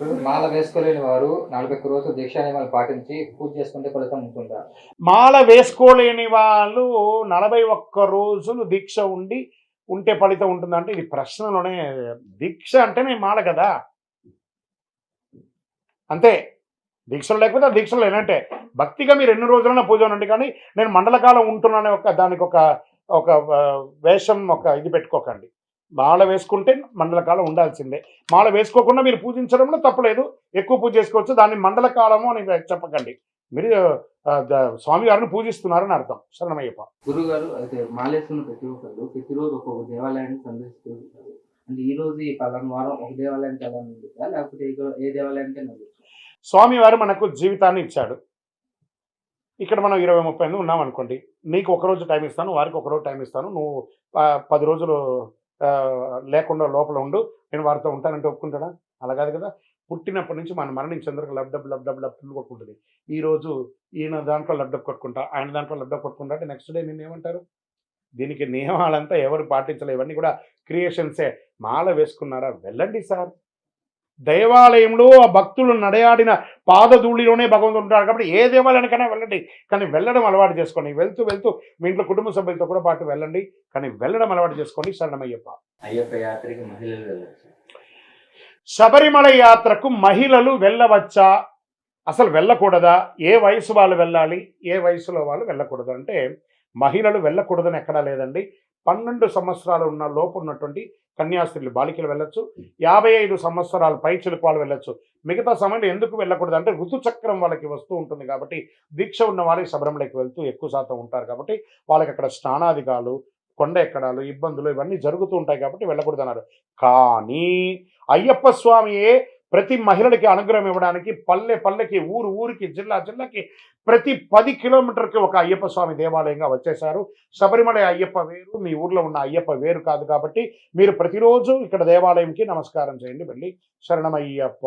మాల వేసుకోలేని వారు నలభై ఒక్క రోజులు దీక్షా నియమాలు పాటించి పూజ చేసుకుంటే ఫలితం ఉంటుందా? మాల వేసుకోలేని వాళ్ళు నలభై ఒక్క రోజులు దీక్ష ఉండి ఉంటే ఫలితం ఉంటుందంటే ఇది ప్రశ్నలోనే దీక్ష అంటేనే మాల కదా. అంతే. దీక్షలు లేకపోతే దీక్షలు లేనంటే భక్తిగా మీరు ఎన్ని రోజులైనా పూజ ఉండండి కానీ నేను మండలకాలం ఉంటున్నానే ఒక దానికి ఒక ఒక వేషం ఒక ఇది పెట్టుకోకండి. మాల వేసుకుంటే మండలకాలం ఉండాల్సిందే. మాల వేసుకోకుండా మీరు పూజించడంలో తప్పలేదు. ఎక్కువ పూజ చేసుకోవచ్చు. దాన్ని మండలకాలము అని చెప్పకండి. మీరు ఆ, ద- స్వామి గారిని పూజిస్తున్నారని అర్థం. శరణమయ్యప్ప. గురువు గారు అయితే మాలేసుకున్న ప్రతి ఒక్కరు ప్రతిరోజు ఒక్కొక్క దేవాలయాన్ని సందర్శిస్తూ ఉంటారు అంటే ఈ రోజు ఈ పలానా వారం ఒక దేవాలయానికి లేకపోతే ఏ- దేవాలయానికి వెళ్ళచ్చు? స్వామి వారు మనకు జీవితాన్ని ఇచ్చాడు. ఇక్కడ మనం ఇరవై ముప్పై మంది ఉన్నాం అనుకోండి నీకు ఒక రోజు టైం ఇస్తాను వారికి ఒక రోజు టైం ఇస్తాను. నువ్వు పది రోజులు లేకుండా లోపల ఉండు నేను వారితో ఉంటానంటే ఒప్పుకుంటాడా? అలా కాదు కదా. పుట్టినప్పటి నుంచి మనం మరణించేందుకు అందరికి లబ్డబ్ లబ్డబ్ కొట్టుకుంటుంది. ఈ రోజు ఈయన దాంట్లో లబ్డబ్ కొట్టుకుంటా ఆయన దాంట్లో లబ్డబ్ కొట్టుకుంటా అంటే నెక్స్ట్ డే నేను ఏమంటారు? దీనికి నియమాలంతా ఎవరు పాటించలే ఇవన్నీ కూడా క్రియేషన్సే మాల వేసుకున్నారా? వెళ్ళండి సార్. దేవాలయంలో ఆ భక్తులు నడయాడిన పాదధూళిలోనే భగవంతుడు ఉంటాడు. కాబట్టి ఏ దేవాలయానికైనా వెళ్ళండి. కానీ వెళ్ళడం అలవాటు చేసుకోండి. వెళ్తూ వెళ్తూ మీ ఇంట్లో కుటుంబ సభ్యులతో కూడా పాటు వెళ్ళండి. కానీ వెళ్ళడం అలవాటు చేసుకోండి. శరణమయ్యప్ప. అయ్యప్ప యాత్రకి మహిళలు శబరిమల యాత్రకు మహిళలు వెళ్ళవచ్చా? అసలు వెళ్ళకూడదా? ఏ వయసు వాళ్ళు వెళ్ళాలి? ఏ వయసులో వాళ్ళు వెళ్ళకూడదు? అంటే మహిళలు వెళ్ళకూడదని ఎక్కడా లేదండి. పన్నెండు సంవత్సరాలు ఉన్న లోపు ఉన్నటువంటి కన్యాస్త్రీలు బాలికలు వెళ్ళొచ్చు. యాభై ఐదు సంవత్సరాలు పై వాళ్ళు వెళ్ళొచ్చు. మిగతా సమయంలో ఎందుకు వెళ్ళకూడదు? అంటే ఋతుచక్రం వాళ్ళకి వస్తూ ఉంటుంది కాబట్టి దీక్ష ఉన్న వాళ్ళకి శబరిమలకి వెళ్తూ ఎక్కువ శాతం ఉంటారు కాబట్టి వాళ్ళకి అక్కడ స్నానాధికాలు కొండ ఎక్కడాలు ఇబ్బందులు ఇవన్నీ జరుగుతూ ఉంటాయి కాబట్టి వెళ్ళకూడదు అన్నారు కానీ అయ్యప్ప స్వామియే ప్రతి మహిళలకి అనుగ్రహం ఇవ్వడానికి పల్లె పల్లెకి ఊరు ఊరికి జిల్లా జిల్లాకి ప్రతి పది కిలోమీటర్కి ఒక అయ్యప్ప స్వామి దేవాలయంగా వచ్చేశారు. శబరిమల అయ్యప్ప వేరు మీ ఊర్లో ఉన్న అయ్యప్ప వేరు కాదు కాబట్టి మీరు ప్రతిరోజు ఇక్కడ దేవాలయంకి నమస్కారం చేయండి. వెళ్ళి శరణమయ్యప్ప.